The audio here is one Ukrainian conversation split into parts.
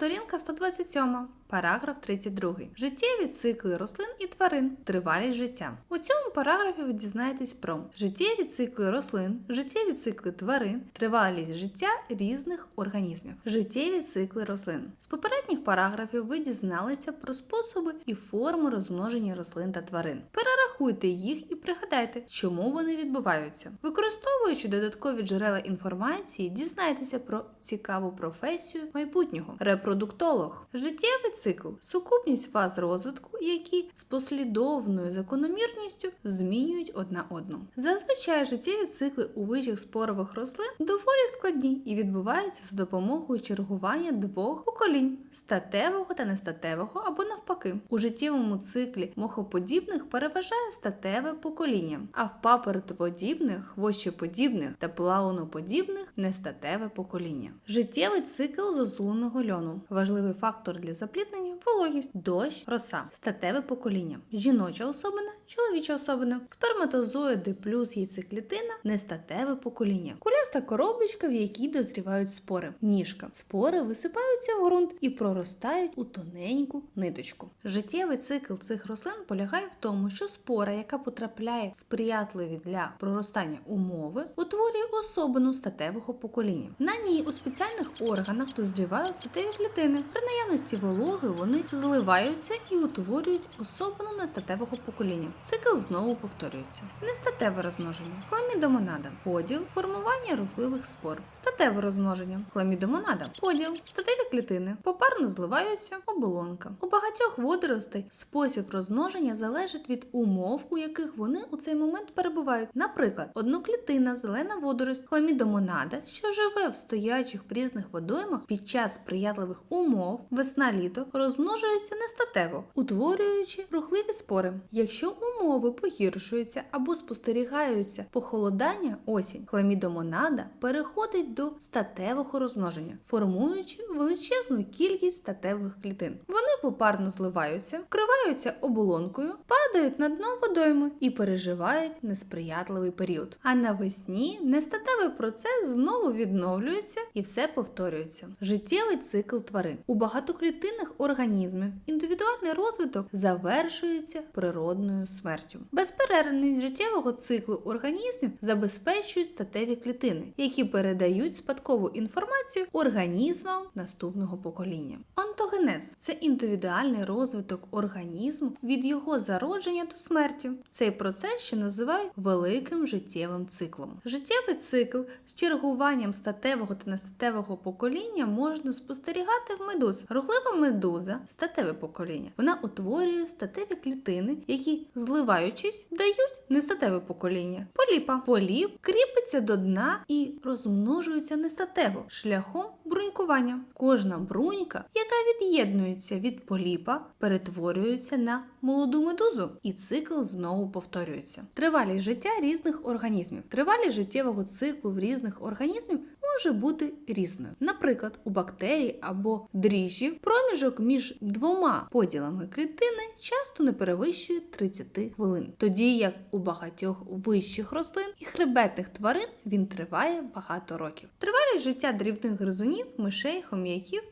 Сторінка 127, параграф 32. Життєві цикли рослин і тварин. Тривалість життя. У цьому параграфі ви дізнаєтесь про життєві цикли рослин, життєві цикли тварин, тривалість життя різних організмів, життєві цикли рослин. З попередніх параграфів ви дізналися про способи і форми розмноження рослин та тварин. Перерахуйте їх і пригадайте, чому вони відбуваються. Використовуючи додаткові джерела інформації, дізнайтеся про цікаву професію майбутнього репродуктолог. Життєвий цикл сукупність фаз розвитку, які з послідовною закономірністю змінюють одна одну. Зазвичай життєві цикли у вищих спорових рослин доволі складні і відбуваються за допомогою чергування двох поколінь статевого та нестатевого або навпаки. У життєвому циклі мохоподібних переважає статеве покоління, а в паперотоподібних, хвощеподібних та плауноподібних нестатеве покоління. Життєвий цикл зозуленого льону важливий фактор для запліднення вологість, дощ, роса, статеве покоління, жіноча особина, чоловіча особина, сперматозоїди плюс яйцеклітина, нестатеве покоління, куляста коробочка, в якій дозрівають спори, ніжка. Спори висипаються в ґрунт і проростають у тоненьку ниточку. Життєвий цикл цих рослин полягає в тому, що спора, яка потрапляє в сприятливі для проростання умови, утворює особину статевого покоління. На ній у спеціальних органах дозрівають статеві клітини. При наявності вологи вони зливаються і утворюють особину нестатевого покоління. Цикл знову повторюється. Нестатеве розмноження, хламідомонада, поділ, формування рухливих спор, статеве розмноження, хламідомонада, поділ, статеві клітини, попарно зливаються, оболонка. У багатьох водоростей спосіб розмноження залежить від умов, у яких вони у цей момент перебувають. Наприклад, одноклітинна зелена водорость, хламідомонада, що живе в стоячих прісних водоймах під час сприятливих умов, весна-літо розмножується нестатево, утворюючи рухливі спори. Якщо умови погіршуються або спостерігаються похолодання осінь, хламідомонада переходить до статевого розмноження, формуючи величезну кількість статевих клітин. Вони попарно зливаються, вкриваються оболонкою, падають на дно водойми і переживають несприятливий період. А навесні нестатевий процес знову відновлюється і все повторюється. Життєвий цикл тварин у багатоклітинних організмів індивідуальний розвиток завершується природною смертю. Безперервність життєвого циклу організмів забезпечують статеві клітини, які передають спадкову інформацію організмам наступного покоління. Онтогенез це індивідуальний розвиток організму від його зародження до смерті. Цей процес ще називають великим життєвим циклом. Життєвий цикл з чергуванням статевого та нестатевого покоління можна спостерігати в медуз. Рухлива медуза статеве покоління. Вона утворює статеві клітини, які, зливаючись, дають нестатеве покоління. Поліпа. Поліп кріпиться до дна і розмножується нестатево шляхом брунькування. Кожна брунька, яка від'єднується від поліпа, перетворюється на молоду медузу, і цикл знову повторюється. Тривалість життя різних організмів. Тривалість життєвого циклу в різних організмів може бути різною. Наприклад, у бактерій або дріжджів проміжок між двома поділами клітини часто не перевищує 30 хвилин, тоді як у багатьох вищих рослин і хребетних тварин він триває багато років. Тривалість життя дрібних гризунів, мишей, хом'яків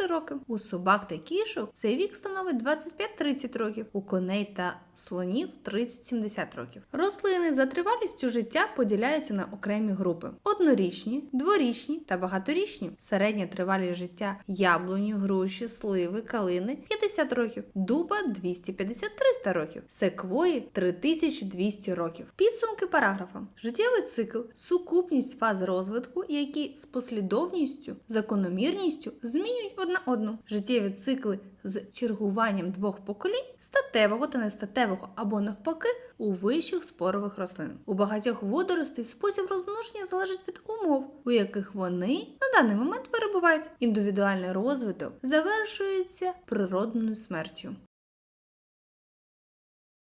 3-4 роки. У собак та кішок цей вік становить 25-30 років, у коней та слонів 30-70 років. Рослини за тривалістю життя поділяються на окремі групи: однорічні, дворічні та багаторічні. Середня тривалість життя яблуні, груші, сливи, калини 50 років, дуба 250-300 років, секвої 3200 років. Підсумки параграфа: життєвий цикл, сукупність фаз розвитку, які з послідовністю, закономірністю змінюють одна одну. Життєві цикли з чергуванням двох поколінь статевого та нестатевого або навпаки у вищих спорових рослин. У багатьох водоростей спосіб розмноження залежить від умов, у яких вони на даний момент перебувають. Індивідуальний розвиток завершується природною смертю.